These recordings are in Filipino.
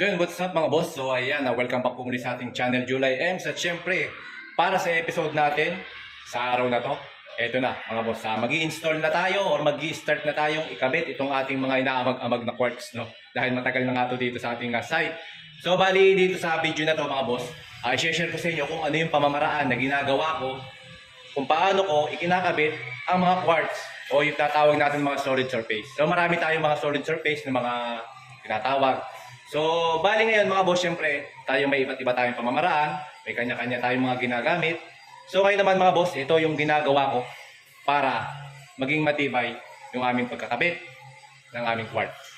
So yun, what's up mga boss? So ayan, uh, welcome back po muli sa ating channel July Ems. At syempre, para sa episode natin, sa araw na to, eto na mga boss. Uh, mag install na tayo or mag start na tayong ikabit itong ating mga inaamag-amag na quartz. No? Dahil matagal na nga to dito sa ating uh, site. So bali dito sa video na to mga boss, uh, i-share ko sa inyo kung ano yung pamamaraan na ginagawa ko kung paano ko ikinakabit ang mga quartz o yung tatawag natin mga solid surface. So marami tayong mga solid surface na mga tinatawag. So bali ngayon mga boss, syempre tayo may iba't iba tayong pamamaraan, may kanya-kanya tayong mga ginagamit. So kayo naman mga boss, ito yung ginagawa ko para maging matibay yung aming pagkakabit ng aming quartz.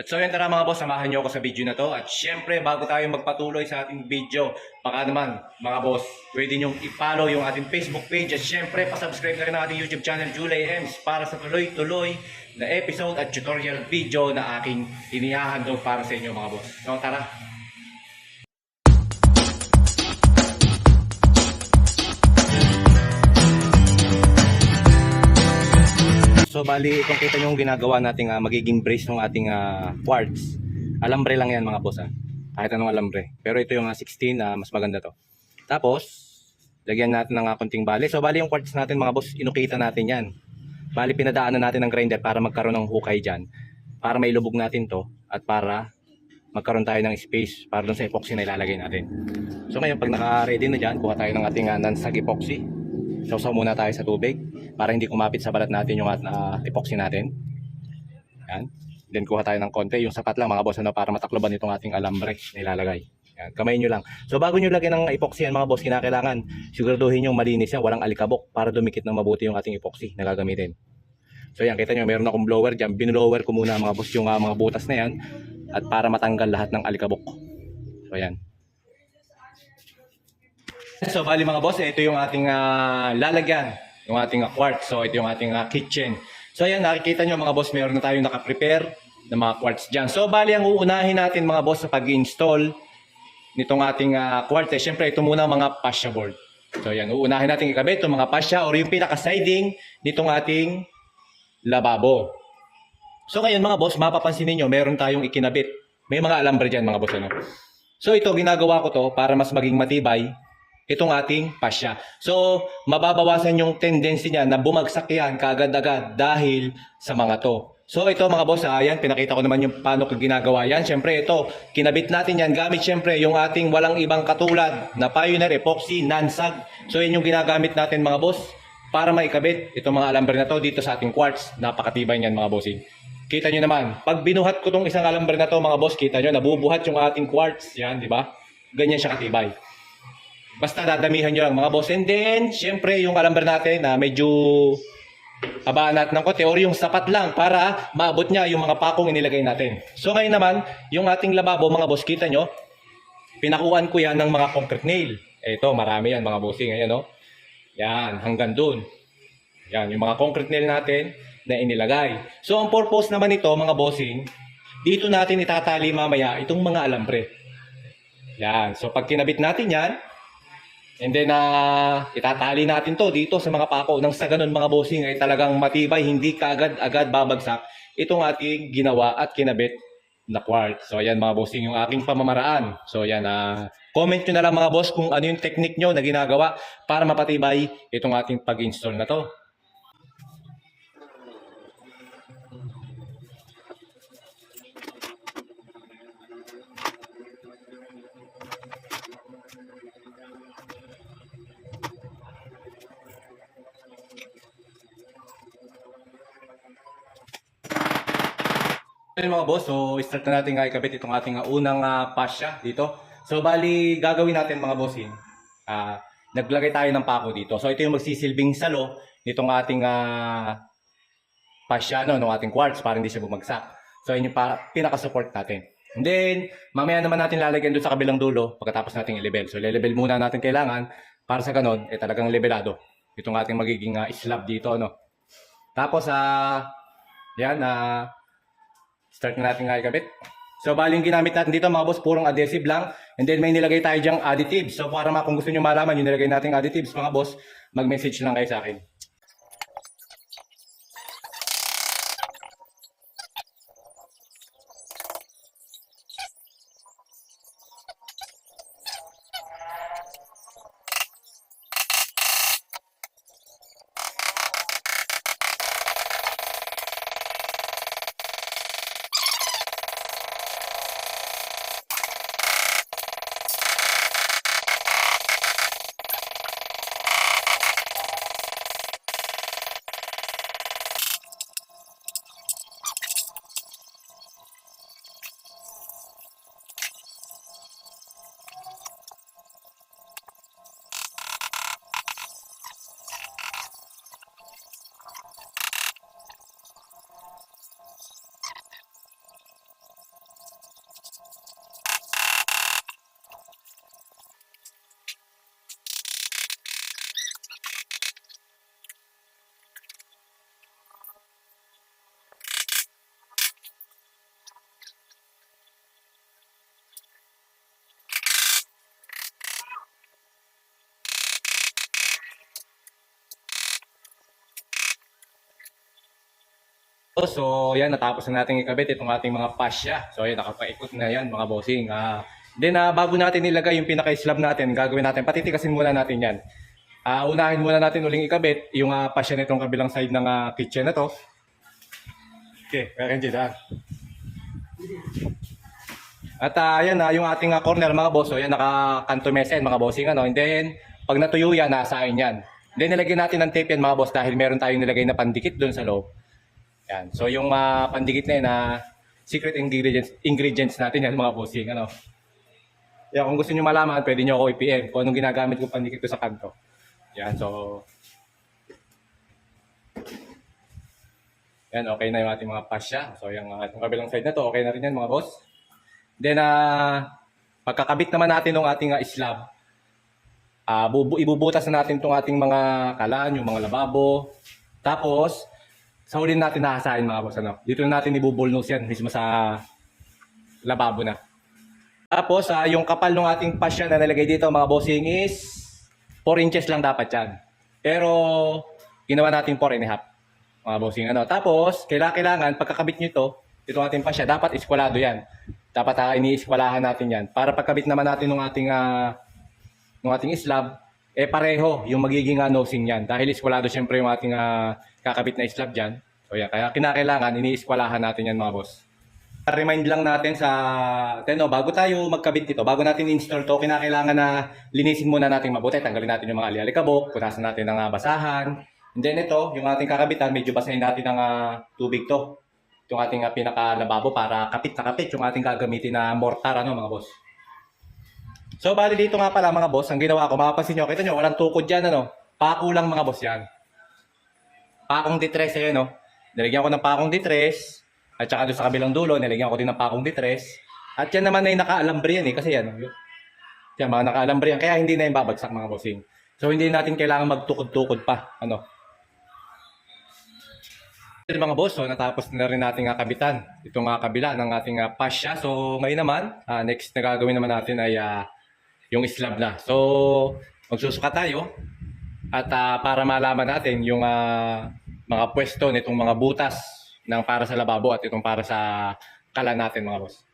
At so yun tara mga boss, samahan nyo ako sa video na to. At syempre, bago tayo magpatuloy sa ating video, baka naman mga boss, pwede nyo i-follow yung ating Facebook page. At syempre, pasubscribe na rin ang ating YouTube channel, July Ems, para sa tuloy-tuloy na episode at tutorial video na aking inihahandog para sa inyo mga boss. So tara, So bali, kung kita nyo yung ginagawa nating ah, magiging brace ng ating ah, quartz, alambre lang yan mga boss ah. Kahit anong alambre. Pero ito yung ah, 16 na mas maganda to. Tapos, lagyan natin ng ah, konting bali. So bali yung quartz natin mga boss, inukita natin yan. Bali pinadaanan natin ng grinder para magkaroon ng hukay dyan. Para mailubog natin to at para magkaroon tayo ng space para dun sa epoxy na ilalagay natin. So ngayon pag naka-ready na dyan, kuha tayo ng ating uh, non-sag epoxy. Sausaw muna tayo sa tubig para hindi kumapit sa balat natin yung uh, epoxy natin. Yan. Then kuha tayo ng konti, yung sapat lang mga boss ano, para matakloban itong ating alambre na ilalagay. Yan, kamay nyo lang. So bago nyo lagyan ng epoxy yan mga boss, kinakailangan siguraduhin yung malinis yan, walang alikabok para dumikit ng mabuti yung ating epoxy na gagamitin. So yan, kita nyo, meron akong blower dyan. Binlower ko muna mga boss yung uh, mga butas na yan at para matanggal lahat ng alikabok. So yan. So bali mga boss, ito yung ating ah, lalagyan, yung ating quartz. So ito yung ating ah, kitchen. So ayan, nakikita nyo mga boss, meron na tayong nakaprepare ng mga quartz dyan. So bali ang uunahin natin mga boss sa pag-install nitong ating ah, quartz. Eh, Siyempre ito muna mga fascia board. So yan, uunahin natin ikabit itong mga fascia or yung pinaka-siding nitong ating lababo. So ngayon mga boss, mapapansin niyo meron tayong ikinabit. May mga alambre dyan mga boss. Ano? So ito, ginagawa ko to para mas maging matibay itong ating pasya. So, mababawasan yung tendency niya na bumagsak yan kaagad-agad dahil sa mga to. So, ito mga boss, ayan, pinakita ko naman yung paano ko ginagawa yan. Siyempre, ito, kinabit natin yan gamit siyempre yung ating walang ibang katulad na Pioneer Epoxy Nansag. So, yun yung ginagamit natin mga boss para maikabit itong mga alambre na to dito sa ating quartz. Napakatibay niyan mga bossing. Kita nyo naman, pag binuhat ko tong isang alambre na to mga boss, kita nyo, nabubuhat yung ating quartz. Yan, di ba? Ganyan siya katibay. Basta dadamihan nyo lang mga boss. And then, syempre, yung alambre natin na medyo habaan natin ng konti or yung sapat lang para maabot niya yung mga pakong inilagay natin. So ngayon naman, yung ating lababo mga boss, kita nyo, pinakuan ko yan ng mga concrete nail. Ito, marami yan mga bossing. Ayan, no? Yan, hanggang dun. Yan, yung mga concrete nail natin na inilagay. So, ang purpose naman ito, mga bossing, dito natin itatali mamaya itong mga alambre. Yan. So, pag kinabit natin yan, And then, uh, itatali natin to dito sa mga pako. Nang sa ganun mga bossing ay talagang matibay, hindi kaagad-agad babagsak itong ating ginawa at kinabit na quartz. So, ayan mga bossing yung aking pamamaraan. So, ayan, uh, comment nyo na lang mga boss kung ano yung technique nyo na ginagawa para mapatibay itong ating pag-install na to. Ayun mga boss, so start na natin nga ikabit itong ating uh, unang uh, pasya dito. So bali gagawin natin mga bossin, ah naglagay tayo ng pako dito. So ito yung magsisilbing salo nitong ating uh, pasya, no, ng ating quartz para hindi siya bumagsak. So yun yung pa, pinaka-support natin. And then, mamaya naman natin lalagyan doon sa kabilang dulo pagkatapos natin i-level. So i-level muna natin kailangan para sa ganon, eh talagang levelado. Itong ating magiging uh, slab dito, no. Tapos, ah, yan, ah, Start na natin nga ikabit. So, bali yung ginamit natin dito mga boss, purong adhesive lang. And then may nilagay tayo dyang additives. So, para ma kung gusto nyo malaman yung nilagay nating additives mga boss, mag-message lang kayo sa akin. So, yan, natapos na natin ikabit itong ating mga pasya. So, yan, nakapaikot na yan, mga bossing. Ah, then, ah, bago natin ilagay yung pinaka-slab natin, gagawin natin, patitikasin muna natin yan. Ah, unahin muna natin uling ikabit yung ah, pasya nitong kabilang side ng ah, kitchen na to. Okay, kaya dyan ah. At ah, yan na yung ating ah, corner mga boss. So yan naka-kanto mesa yan mga bossing ano. And then pag natuyo yan, nasa akin yan. Then nilagyan natin ng tape yan mga boss dahil meron tayong nilagay na pandikit doon sa loob. Yan. So yung ah, pandikit na yan na secret ingredients ingredients natin yan mga bossing ano. Yan, kung gusto niyo malaman, pwede niyo ako i-PM kung anong ginagamit ko pandikit ko sa kanto. Yan, so Yan, okay na yung ating mga pasya. So, yung uh, itong kabilang side na to, okay na rin yan mga boss. Then, ah, pagkakabit naman natin ng ating ah, slab, bubu- ibubutas na natin itong ating mga kalan, yung mga lababo. Tapos, sa huli natin nahasain mga boss. Ano? Dito na natin ibubulnos yan mismo sa lababo na. Tapos, ah, yung kapal ng ating pasya na nalagay dito mga bossing is 4 inches lang dapat yan. Pero, ginawa natin 4 and a half mga bossing ano. Tapos, kailangan, kailangan pagkakabit nyo ito, itong ating pasya, dapat iskwalado yan. Dapat uh, iniiskwalahan natin yan. Para pagkabit naman natin ng ating, uh, ng ating slab, eh pareho yung magiging uh, nosing yan. Dahil iskwalado syempre yung ating uh, kakabit na slab dyan. So yan, kaya kinakailangan, iniiskwalahan natin yan mga boss. Remind lang natin sa, teno, bago tayo magkabit dito, bago natin install to, kinakailangan na linisin muna natin mabuti. Tanggalin natin yung mga ali-alikabok, punasan natin ng uh, basahan, And then ito, yung ating kakabitan, medyo basahin natin ng ah, tubig to. Itong ating uh, pinakalababo para kapit na kapit yung ating gagamitin na mortar, ano mga boss. So, bali dito nga pala mga boss, ang ginawa ko, makapansin nyo, kita nyo, walang tukod dyan, ano. Pako lang mga boss yan. Pakong ditres, ayun, no. Nilagyan ko ng pakong ditres, at saka doon sa kabilang dulo, nilagyan ko din ng pakong ditres. At yan naman ay naka-alambre yan, eh, kasi yan, no. Yan, mga naka-alambre yan, kaya hindi na yung babagsak mga bossing. So, hindi natin kailangan magtukod-tukod pa, ano. Mga boss, so natapos na rin nating kabitan itong uh, kabila ng ating uh, pasya. So ngayon naman, uh, next na gagawin naman natin ay uh, yung slab na. So magsusuka tayo at uh, para malaman natin yung uh, mga pwesto nitong mga butas ng para sa lababo at itong para sa kalan natin mga boss.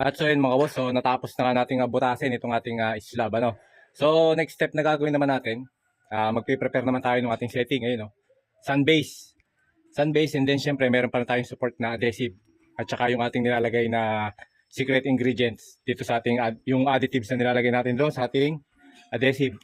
At so yun mga boss, so natapos na nga nating uh, itong ating uh, slab. Ano? So next step na gagawin naman natin, uh, magpe-prepare naman tayo ng ating setting. Ayun, no? Sun base. Sun base and then syempre meron pa na tayong support na adhesive. At saka yung ating nilalagay na secret ingredients dito sa ating, ad- yung additives na nilalagay natin doon sa ating adhesive.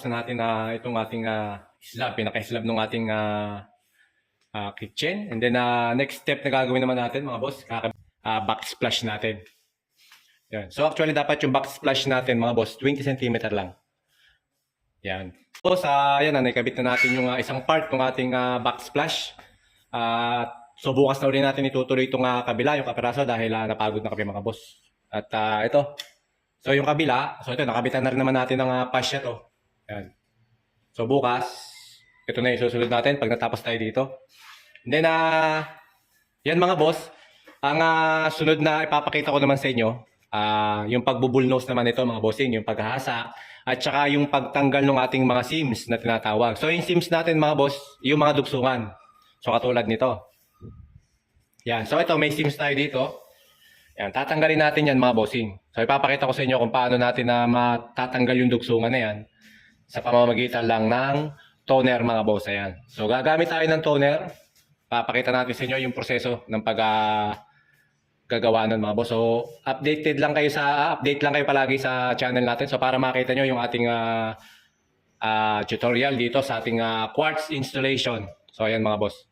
Gusto natin na itong ating ah, slab, pinaka-slab ng ating ah, ah, kitchen. And then ah, next step na gagawin naman natin mga boss, kaka- ah, backsplash natin. Yan. So actually dapat yung backsplash natin mga boss, 20 cm lang. Yan. So sa yan na nakabit na natin yung ah, isang part ng ating ah, backsplash. At so bukas na ulit natin itutuloy itong ah, kabila, yung kapiraso dahil ah, napagod na kami mga boss. At ah, ito. So yung kabila, so ito nakabitan na rin naman natin ng uh, fascia to. Yan. So bukas, ito na yung susunod natin pag natapos tayo dito. And then, ah, yan mga boss, ang ah, sunod na ipapakita ko naman sa inyo, ah, yung pagbubulnos naman ito mga bossing, yung paghahasa, at saka yung pagtanggal ng ating mga sims na tinatawag. So yung sims natin mga boss, yung mga dugsungan. So katulad nito. Yan. So ito, may sims tayo dito. Yan, tatanggalin natin yan mga bossing. So ipapakita ko sa inyo kung paano natin na matatanggal yung dugsungan na yan sa pamamagitan lang ng toner mga boss. Ayan. So gagamit tayo ng toner. Papakita natin sa inyo yung proseso ng pag ah, gagawa nun mga boss. So updated lang kayo sa ah, update lang kayo palagi sa channel natin. So para makita nyo yung ating ah, ah, tutorial dito sa ating ah, quartz installation. So ayan mga boss.